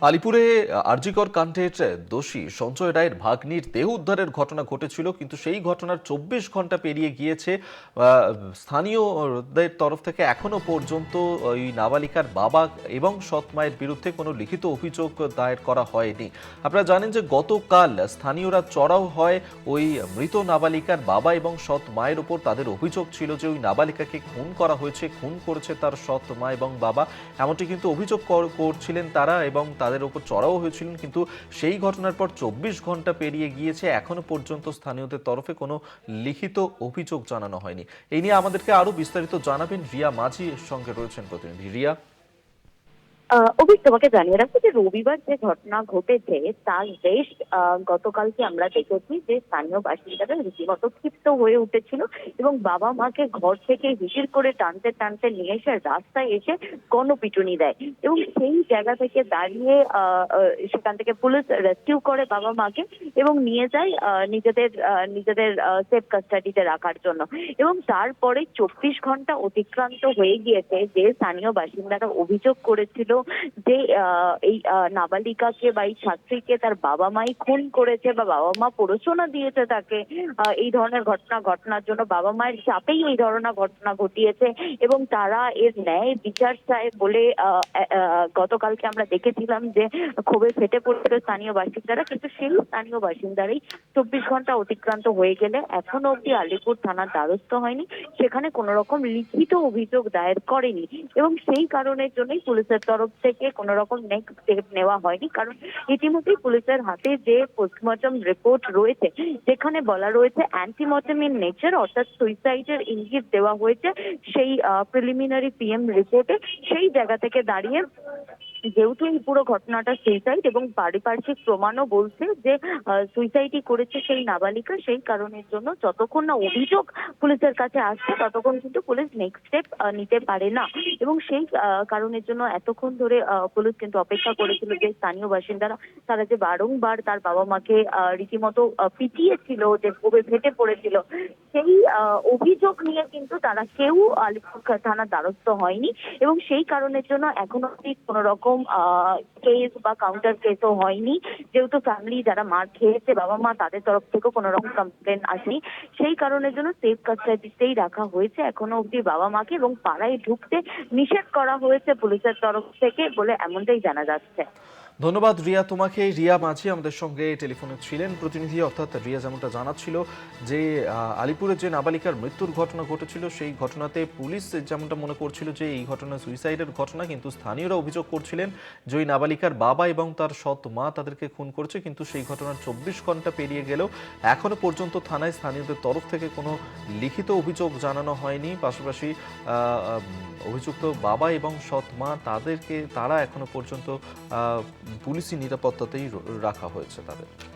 আলিপুরে আরজিকর কাণ্ডের দোষী সঞ্জয় রায়ের ভাগ্নির দেহ উদ্ধারের ঘটনা ঘটেছিল, কিন্তু সেই ঘটনার চব্বিশ ঘণ্টা পেরিয়ে গিয়েছে। স্থানীয়দের তরফ থেকে এখনও পর্যন্ত ওই নাবালিকার বাবা এবং সৎ মায়ের বিরুদ্ধে কোনো লিখিত অভিযোগ দায়ের করা হয়নি। আপনারা জানেন যে গতকাল স্থানীয়রা চড়াও হয় ওই মৃত নাবালিকার বাবা এবং সৎ মায়ের ওপর। তাদের অভিযোগ ছিল যে ওই নাবালিকাকে খুন করা হয়েছে, খুন করেছে তার সৎ মা এবং বাবা। এমনটি কিন্তু অভিযোগ কর- করছিলেন তারা এবং তাদের ওপর চড়াও হয়েছিলেন, কিন্তু সেই ঘটনার পর চব্বিশ ঘণ্টা পেরিয়ে গিয়েছে, এখনও পর্যন্ত স্থানীয়দের তরফে কোনো লিখিত অভিযোগ জানানো হয়নি। এই নিয়ে আমাদেরকে আরও বিস্তারিত জানাবেন রিয়া মাঝি এর সঙ্গে রয়েছেন প্রতিনিধি। রিয়া? অভিক, তোমাকে জানিয়ে রাখব যে রবিবার যে ঘটনা ঘটেছে, তার বেশ গতকালকে আমরা দেখেছি যে স্থানীয় বাসিন্দারা রীতিমতো ক্ষিপ্ত হয়ে উঠেছিল এবং বাবা মাকে ঘর থেকে হিসির করে টানতে টানতে নিয়ে এসে রাস্তায় এসে গণপিটুনি দেয় এবং সেই জায়গা থেকে দাঁড়িয়ে সেখান থেকে পুলিশ রেস্কিউ করে বাবা মাকে এবং নিয়ে যায় নিজেদের নিজেদের সেফ কাস্টাডিতে রাখার জন্য। এবং তারপরে চব্বিশ ঘণ্টা অতিক্রান্ত হয়ে গিয়েছে যে স্থানীয় বাসিন্দারা অভিযোগ করেছিল যে এই নাবালিকাকে বা এই ছাত্রীকে তার বাবা মাই খুন করেছে বা বাবা মা প্ররোচনা দিয়েছে তাকে এই ধরনের ঘটনা ঘটনার জন্য বাবা মায়ের চাপেই এই ধরনের ঘটনা ঘটিয়েছে এবং তারা এর ন্যায় বিচার চায় বলে গতকালকে আমরা দেখেছিলাম যে ক্ষোভে ফেটে পড়ছিল স্থানীয় বাসিন্দারা কিন্তু সেই স্থানীয় বাসিন্দারাই চব্বিশ ঘণ্টা অতিক্রান্ত হয়ে গেলে এখনও অব্দি আলিপুর থানার দ্বারস্থ হয়নি। সেখানে কোনো রকম লিখিত অভিযোগ দায়ের করেনি এবং সেই কারণের জন্যই পুলিশের তরফ থেকে কোনো রকম নেক্সট স্টেপ নেওয়া হয়নি। কারণ ইতিমধ্যেই পুলিশের হাতে যে পোস্টমর্টম রিপোর্ট রয়েছে, যেখানে বলা রয়েছে অ্যান্টিমর্টম ইন নেচার অর্থাৎ সুইসাইডের ইঙ্গিত দেওয়া হয়েছে, সেই প্রিলিমিনারি পিএম রিপোর্টে সেই জায়গা থেকে দাঁড়িয়ে যেহেতু এই পুরো ঘটনাটা সুইসাইড এবং পারিপার্শ্বিক প্রমাণও বলছে যে সুইসাইডই করেছে সেই নাবালিকা, সেই কারণের জন্য যতক্ষণ না অভিযোগ পুলিশের কাছে আসছে, ততক্ষণ কিন্তু পুলিশ নেক্সট স্টেপ নিতে পারে না। এবং সেই কারণের জন্য এতক্ষণ ধরে পুলিশ কিন্তু অপেক্ষা করেছিল যে স্থানীয় বাসিন্দারা, তারা যে বারংবার তার বাবা মাকে রীতিমতো পিটিয়েছিল, যে ক্ষোভে ফেটে পড়েছিল সেই অভিযোগ নিয়ে কিন্তু তারা কেউ আলিপুর থানার দ্বারস্থ হয়নি এবং সেই কারণের জন্য এখনও অব্দি কোনো রকম কেস বা কাউন্টার কেসও হয়নি। যেহেতু ফ্যামিলি যারা মার খেয়েছে, বাবা মা তাদের তরফ থেকেও কোনো রকম কমপ্লেন আসেনি। সেই কারণের জন্য সেফ কাস্টাডিতেই রাখা হয়েছে এখনও অব্দি বাবা মাকে এবং পাড়ায় ঢুকতে নিষেধ করা হয়েছে পুলিশের তরফ থেকে বলে এমনটাই জানা যাচ্ছে। ধন্যবাদ রিয়া। তোমাকে রিয়া মাঝি আমাদের সঙ্গে টেলিফোনে ছিলেন। প্রতিনিধি অর্থাৎ রিয়া যেমনটা জানাচ্ছিল যে আহ, আলিপুরে যে নাবালিকার মৃত্যুর ঘটনা ঘটেছিল সেই ঘটনাতে পুলিশ যেমনটা মনে করছিল যে এই ঘটনা সুইসাইডের ঘটনা কিন্তু স্থানীয়রা অভিযোগ করছিলেন যে ওই নাবালিকার বাবা এবং তার সৎ মা তাদেরকে খুন করছে কিন্তু সেই ঘটনার চব্বিশ ঘণ্টা পেরিয়ে গেলেও এখনও পর্যন্ত থানায় স্থানীয়দের তরফ থেকে কোনো লিখিত অভিযোগ জানানো হয়নি। পাশাপাশি অভিযুক্ত বাবা এবং সৎ মা তাদেরকে তারা এখনও পর্যন্ত পুলিশি নিরাপত্তাতেই রাখা হয়েছে তাদের।